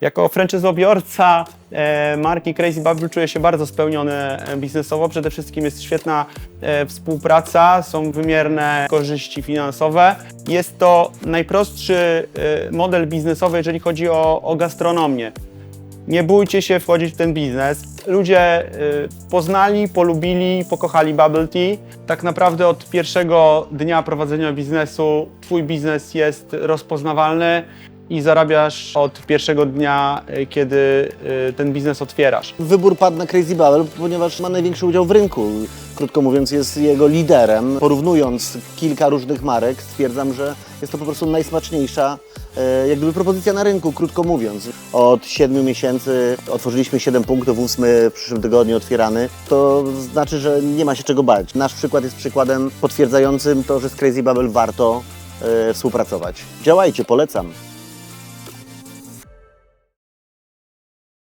Jako franczyzobiorca e, marki Crazy Bubble czuję się bardzo spełniony e, biznesowo. Przede wszystkim jest świetna e, współpraca, są wymierne korzyści finansowe. Jest to najprostszy model biznesowy, jeżeli chodzi o, o gastronomię. Nie bójcie się wchodzić w ten biznes. Ludzie poznali, polubili, pokochali bubble tea. Tak naprawdę od pierwszego dnia prowadzenia biznesu Twój biznes jest rozpoznawalny i zarabiasz od pierwszego dnia, y, kiedy y, ten biznes otwierasz. Wybór padł na Crazy Bubble, ponieważ ma największy udział w rynku. Krótko mówiąc, jest jego liderem. Porównując kilka różnych marek, stwierdzam, że jest to po prostu najsmaczniejsza e, jak gdyby propozycja na rynku, krótko mówiąc. Od 7 miesięcy otworzyliśmy 7 punktów, 8 w przyszłym tygodniu otwierany. To znaczy, że nie ma się czego bać. Nasz przykład jest przykładem potwierdzającym to, że z Crazy Bubble warto współpracować. Działajcie, polecam.